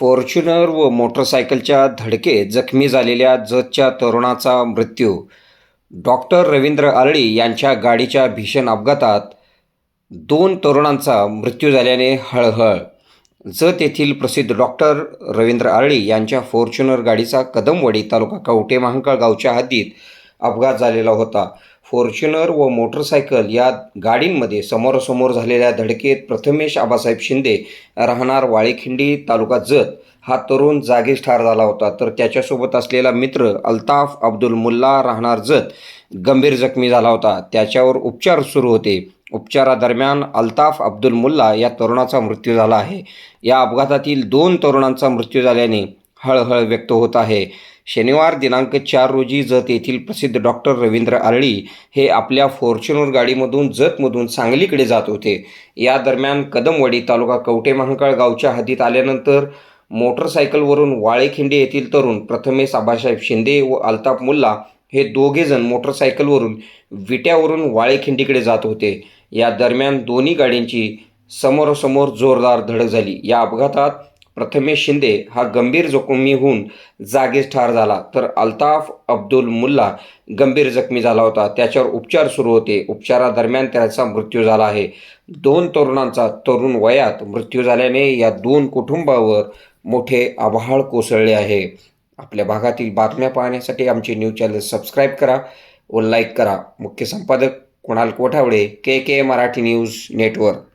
Fortuner व मोटरसायकलच्या धडकेत जखमी झालेल्या जतच्या तरुणाचा मृत्यू. डॉक्टर रवींद्र आरळी यांच्या गाडीच्या भीषण अपघातात दोन तरुणांचा मृत्यू झाल्याने हळहळ. जत येथील प्रसिद्ध डॉक्टर रवींद्र आरळी यांच्या फॉर्च्युनर गाडीचा कदमवाडी तालुका कवटे महांकाळ गावच्या हद्दीत अपघात झालेला होता. फॉर्च्युनर व मोटरसायकल या गाडींमध्ये समोरासमोर झालेल्या धडकेत प्रथमेश आबासाहेब शिंदे राहणार वाळेखिंडी तालुका जत. हा तरुण जागीच ठार झाला होता. तर त्याच्यासोबत असलेला मित्र अल्ताफ अब्दुल मुल्ला राहणार जत गंभीर जखमी झाला होता. त्याच्यावर उपचार सुरू होते. उपचारादरम्यान अल्ताफ अब्दुल मुल्ला या तरुणाचा मृत्यू झाला आहे. या अपघातातील दोन तरुणांचा मृत्यू झाल्याने हळहळ व्यक्त होत आहे. शनिवार दिनांक चार रोजी जत येथील प्रसिद्ध डॉक्टर रवींद्र आरळी हे आपल्या फॉर्च्युनर गाडीमधून जतमधून सांगलीकडे जात होते. या दरम्यान कदमवाडी तालुका कवटे महांकाळ गावच्या हद्दीत आल्यानंतर मोटरसायकलवरून वाळेखिंडी येथील तरुण प्रथमेश आबासाहेब शिंदे व अल्ताफ मुल्ला हे दोघेजण मोटरसायकलवरून विट्यावरून वाळेखिंडीकडे जात होते. या दरम्यान दोन्ही गाड्यांची समोरासमोर जोरदार धडक झाली. या अपघातात प्रथमेश शिंदे हा गंभीर जखमी होऊन जागीच ठार झाला. तर अल्ताफ अब्दुल मुल्ला गंभीर जखमी झाला होता. त्याच्यावर उपचार सुरू होते. उपचारादरम्यान त्याचा मृत्यू झाला आहे. दोन तरुणांचा तरुण वयात मृत्यू झाल्याने या दोन कुटुंबावर मोठे आभाळ कोसळले आहे. आपल्या भागातील बातम्या पाहण्यासाठी आमचे न्यूज चॅनल सबस्क्राईब करा व लाईक करा. मुख्य संपादक Kunal Kothawade K K Marathi news network.